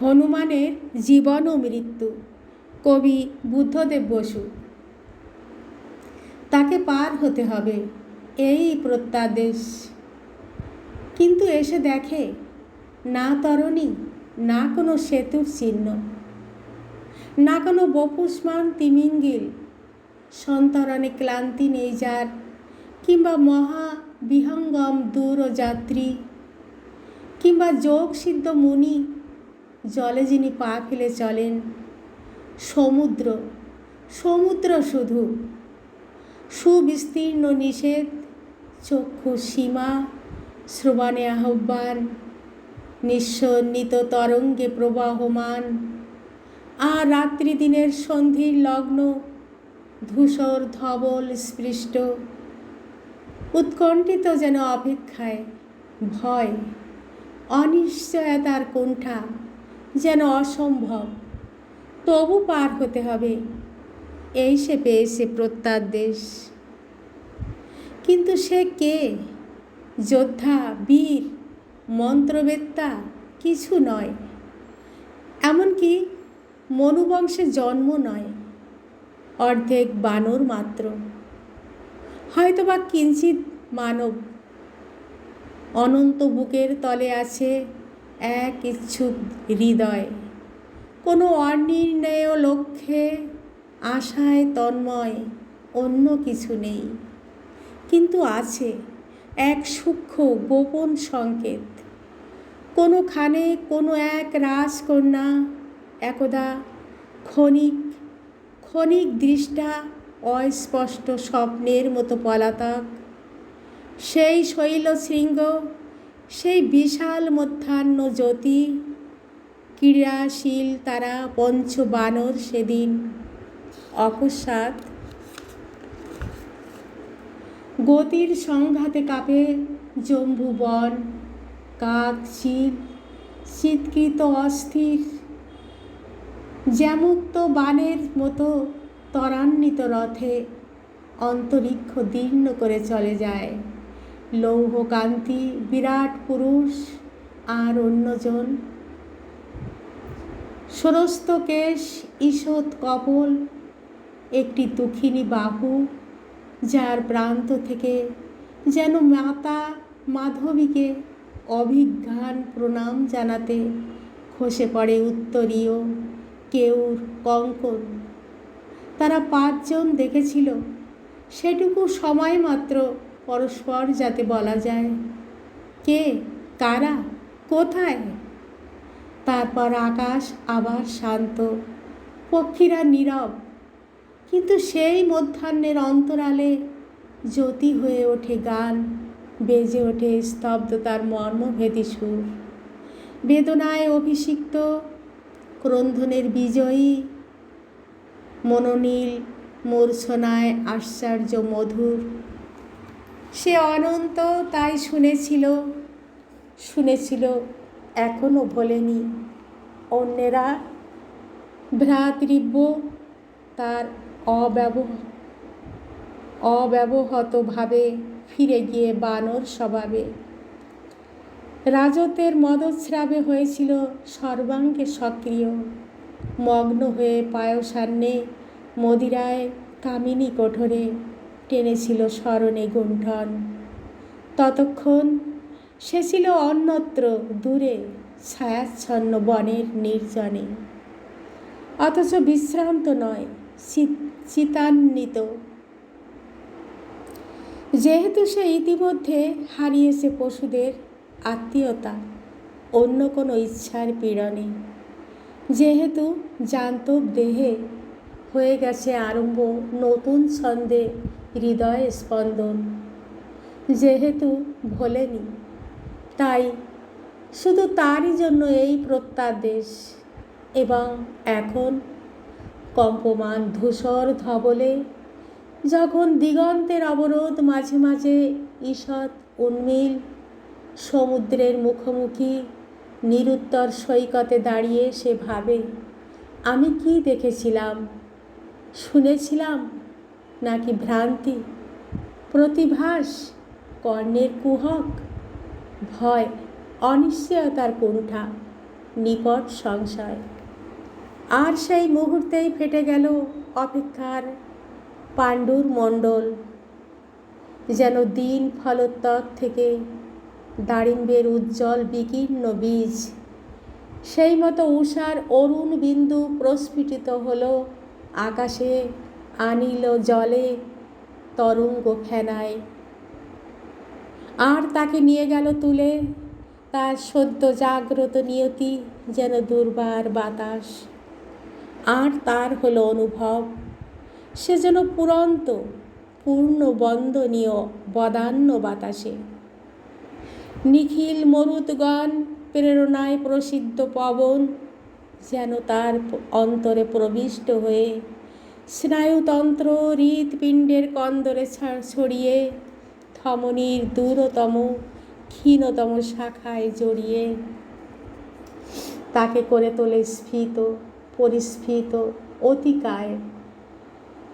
হনুমানের জীবন ও মৃত্যু। কবি বুদ্ধদেব বসু। তাকে পার হতে হবে এই প্রত্যাদেশ। কিন্তু এসে দেখে, না তরণী, না কোনো সেতুর চিহ্ন, না কোনো বপুষ্মান তিমিঙ্গিল। সন্তরণে ক্লান্তি নেই যার, কিংবা মহা বিহঙ্গম দূর যাত্রী কিংবা যোগ সিদ্ধ মুনি জলে যিনি পা ফেলে চলেন, সমুদ্র সমুদ্র শুধু। সুবিস্তীর্ণ নিষেধ, চক্ষু সীমা, শ্রবণে আহ্বান নিঃসন্নিত তরঙ্গে প্রবাহমান। আর রাত্রি দিনের সন্ধির লগ্ন, ধূসর ধবল স্পৃষ্ট। উৎকণ্ঠিত যেন অপেক্ষায় ভয়, অনিশ্চয়তার কোণ্ঠা যেন অসম্ভব। তবু পার হতে হবে। এই সে পেয়েছে প্রত্যার দেশ। কিন্তু সে কে? যোদ্ধা, বীর, মন্ত্রবেত্তা কিছু নয়। এমনকি মনুবংশে জন্ম নয়। অর্ধেক বানর মাত্র। হয়তোবা কিঞ্চিত মানব। অনন্ত বুকের তলে আছে এক ইচ্ছুক হৃদয়। কোনো অনির্ণেয় লক্ষ্যে আশায় তন্ময়, অন্য কিছু নেই। কিন্তু আছে এক সূক্ষ্ম গোপন সংকেত। কোনোখানে কোনো এক রাজকন্যা, একদা ক্ষণিক ক্ষণিক দৃষ্টা অস্পষ্ট স্বপ্নের মতো পলাতক। সেই শৈল শৃঙ্গ সেই বিশাল মধ্যাহ্ন জ্যোতি ক্রীড়াশীল তারা পঞ্চবানর সেদিন অকস্মাৎ গতির সংঘাতে কাঁপে জম্বু বন কাক, চিল, চিৎকৃত অস্থির, জ্যামুক্ত বানের মতো ত্বরান্বিত রথে অন্তরিক্ষ দীর্ণ করে চলে যায়। লৌহকান্তি, বিরাট পুরুষ আর অন্যজন। সরস্ত কেশ ঈষৎ কপল, একটি দুঃখিনী বাহু, যার প্রান্ত থেকে যেন মাতা মাধবীকে অভিজ্ঞান প্রণাম জানাতে খসে পড়ে উত্তরীয় কেউর কঙ্কন। তারা পাঁচজন দেখেছিল, সেটুকু সময় মাত্র পরস্পর যাতে বলা যায়। কে? কারা? কোথায়? তারপর আকাশ আবার শান্ত, পক্ষীরা নীরব। কিন্তু সেই মধ্যাহ্নের অন্তরালে জ্যোতি হয়ে ওঠে গান, বেজে ওঠে স্তব্ধতার মর্মভেদী সুর। বেদনায় অভিষিক্ত ক্রন্ধনের বিজয়ী মনোনীল মূর্ছনায় আশ্চর্য মধুর সে অনন্ত তাই শুনেছিল। শুনেছিল এখনও ভোলেনি। অন্যেরা ভ্রাতৃব্য তার অব্যবহ, অব্যবহতভাবে ফিরে গিয়ে বানর স্বভাবে। রাজতের মদস্রাবে হয়েছিল সর্বাঙ্গে সক্রিয়। মগ্ন হয়ে পায়সান্নে মদিরায় কামিনী কোঠরে টেনেছিল স্মরণে গুণ্ঠন ততক্ষণ সে ছিল অন্যত্র দূরে ছায়াচ্ছন্ন বনের নির্জনে। অথচ বিশ্রান্ত নয় চিতান্বিত যেহেতু সে ইতিমধ্যে হারিয়েছে পশুদের আত্মীয়তা, অন্য কোনো ইচ্ছার পীড়নে। যেহেতু জান্তব দেহে হয়ে গেছে আরম্ভ নতুন ছন্দে হৃদয় স্পন্দন। যেহেতু ভোলেনি, তাই শুধু তারই জন্য এই প্রত্যাদেশ এবং এখন কম্পমান ধূসর ধবলে, যখন দিগন্তের অবরোধ মাঝে মাঝে ঈষৎ উন্মিল, সমুদ্রের মুখোমুখি নিরুত্তর সৈকতে দাঁড়িয়ে সে ভাবে, আমি কি দেখেছিলাম? শুনেছিলাম? নাকি ভ্রান্তি? প্রতিভাস, কর্ণের কুহক, ভয়, অনিশ্চয়তার কুণ্ঠা, নিকট সংশয়। আর সেই মুহূর্তেই ফেটে গেল অপেক্ষার পাণ্ডুর মণ্ডল। যেন দিন ফলোত্তর থেকে দারিম্বের উজ্জ্বল বিকীর্ণ বীজ। সেই মতো উষার অরুণ বিন্দু প্রস্ফুটিত হলো আকাশে আনিল জলে তরঙ্গ ফেনায়। আর তাকে নিয়ে গেল তুলে, তার সদ্য জাগ্রত নিয়তি যেন দুর্বার বাতাস। আর তার হলো অনুভব, সে যেন পুরন্ত, পূর্ণ বন্দনীয় বদান্য বাতাসে। নিখিল মরুদগণ প্রেরণায় প্রসিদ্ধ পবন যেন তার অন্তরে প্রবিষ্ট হয়ে স্নায়ুতন্ত্র হৃৎপিণ্ডের কন্দরে ছড়িয়ে, ধমনীর দূরতম, ক্ষীণতম শাখায় জড়িয়ে, তাকে করে তোলে স্ফীত, পরিস্ফীত অতিকায়।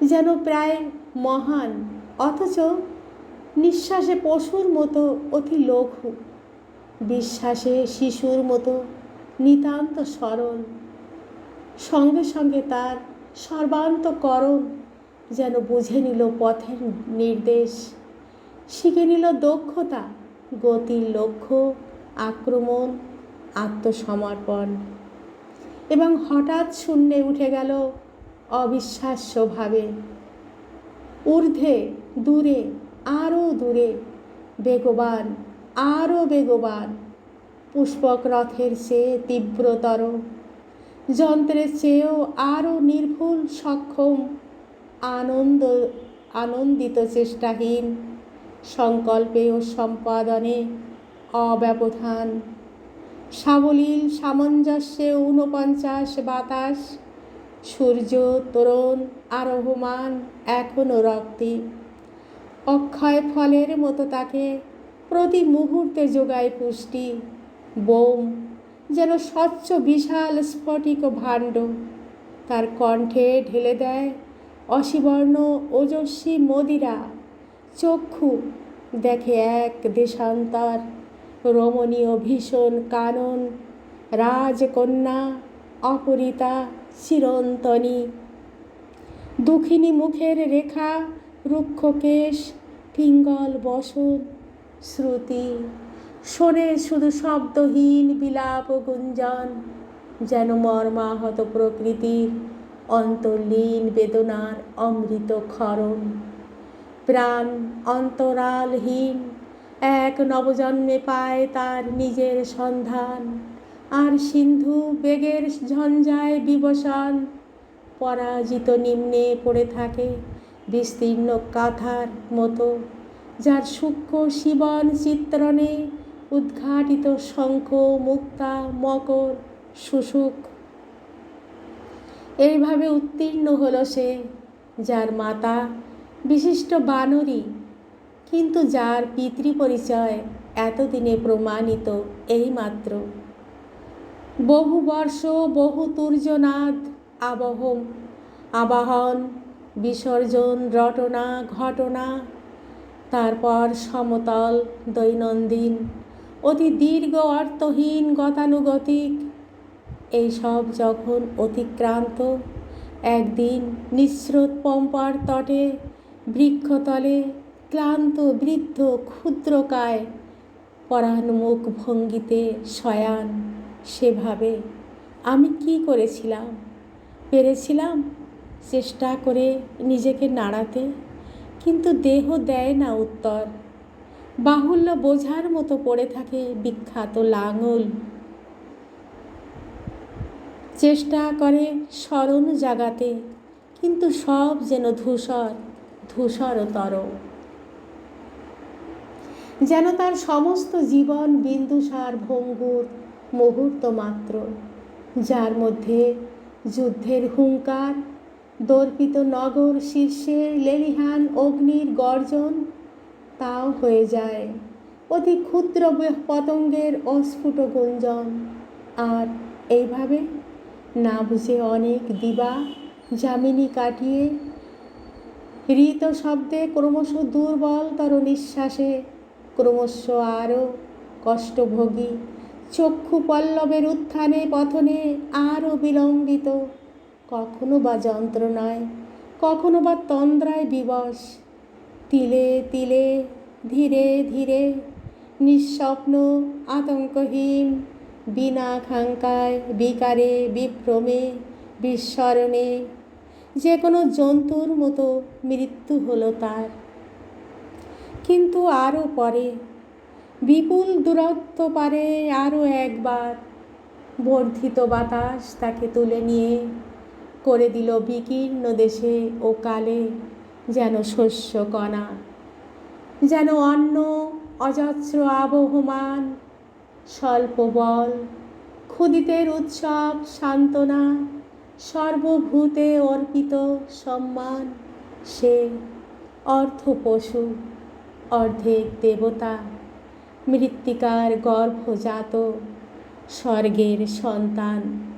যেন প্রায় মহান, অথচ নিঃশ্বাসে পশুর মতো অতি লঘু। বিশ্বাসে শিশুর মতো নিতান্ত সরল। সঙ্গে সঙ্গে তার সর্বান্তকরণ যেন বুঝে নিল পথের নির্দেশ। শিখে নিল দক্ষতা, গতির লক্ষ্য, আক্রমণ, আত্মসমর্পণ। এবং হঠাৎ শূন্যে উঠে গেল অবিশ্বাস্যভাবে। ঊর্ধ্বে, দূরে, আরও দূরে, বেগবান, আরও বেগবান, পুষ্পক রথের চেয়ে তীব্রতর যন্ত্রের চেয়েও আরও নির্ভুল, সক্ষম, আনন্দ, আনন্দিত চেষ্টাহীন, সংকল্পে ও সম্পাদনে অব্যবধান। সাবলীল, সামঞ্জস্যে ঊনপঞ্চাশ বাতাস, সূর্য, তরুণ, আরোহমান এখনও রক্তি। অক্ষয় ফলের মতো তাকে প্রতি মুহূর্তে যোগায় পুষ্টি, বোম যেন স্বচ্ছ, বিশাল, স্ফটিক ভাণ্ড। তার কণ্ঠে ঢেলে দেয় অসীবর্ণ, ওজস্বী মদিরা। চক্ষু দেখে এক দেশান্তর, রমণীয় ভীষণ কানন, রাজকন্যা, অপরিতা, চিরন্তনী। দুঃখিনী মুখের রেখা, রুক্ষ কেশ, পিঙ্গল বসন, শ্রুতি। শোনে শুধু শব্দহীন বিলাপ ও গুঞ্জন, যেন মর্মাহত প্রকৃতির অন্তর্লীন বেদনার অমৃত ক্ষরণ। প্রাণ অন্তরালহীন, এক নবজন্মে পায় তার নিজের সন্ধান। আর সিন্ধু বেগের ঝঞ্ঝায় বিবসন, পরাজিত নিম্নে পড়ে থাকে বিস্তীর্ণ কাঁথার মতো, যার সূক্ষ্ম শিবন চিত্রণে উদ্ঘাটিত শঙ্খ, মুক্তা, মকর শুশুক এইভাবে উত্তীর্ণ হলো সে, যার মাতা বিশিষ্ট বানরী। কিন্তু যার পিতৃ পরিচয় এতদিনে প্রমাণিত এইমাত্র। বহু বর্ষ, বহু তুর্যনাদ, আবহম, আবাহন, বিসর্জন, রটনা, ঘটনা, তারপর সমতল, দৈনন্দিন অতি দীর্ঘ অর্থহীন গতানুগতিক। এইসব যখন অতিক্রান্ত, একদিন নিঃস্রোত পম্পার তটে, বৃক্ষতলে ক্লান্ত, বৃদ্ধ ক্ষুদ্রকায় পরাণমুখ ভঙ্গিতে শয়ান, সেভাবে আমি কি করেছিলাম? পেরেছিলাম চেষ্টা করে নিজেকে নাড়াতে, কিন্তু দেহ দেয় না উত্তর। বাহুল্য বোঝার মতো পড়ে থাকে বিখ্যাত লাঙল। চেষ্টা করে স্মরণ জাগাতে, কিন্তু সব যেন ধূসর ধূসর ধূসরতর। যেন তার সমস্ত জীবন বিন্দুসার ভঙ্গুর মুহূর্ত মাত্র যার মধ্যে যুদ্ধের হুঙ্কার, দর্পিত নগর শীর্ষে লেলিহান অগ্নির গর্জন তাও হয়ে যায়। অতি ক্ষুদ্র পতঙ্গের অস্ফুট গুঞ্জন। আর এইভাবে না বুঝে অনেক দিবা যামিনী কাটিয়ে হৃত শব্দে ক্রমশ দুর্বলতর নিঃশ্বাসে, ক্রমশ আরও কষ্টভোগী চক্ষু পল্লবের উত্থানে পথনে আরও বিলম্বিত। কখনো বা যন্ত্রণায়, কখনো বা তন্দ্রায় বিবশ। তিলে তিলে, ধীরে ধীরে, নিঃস্বপ্ন আতঙ্কহীন, বিনা খাঙ্কায়, বিকারে, বিভ্রমে, বিস্মরণে যে কোনো জন্তুর মতো মৃত্যু হলো তার। কিন্তু আরও পরে, বিপুল দূরত্ব পারে আরও একবার, বর্ধিত বাতাস তাকে তুলে নিয়ে করে দিল বিকীর্ণ দেশে ও কালে। যেন শস্য কণা, যেন অন্য অজস্র আবহমান, স্বল্প বল, ক্ষুদিতের উৎসব সান্ত্বনা, সর্বভূতে অর্পিত সম্মান, সে অর্ধ পশু, অর্ধেক দেবতা, মৃত্তিকার গর্ভজাত, স্বর্গের সন্তান।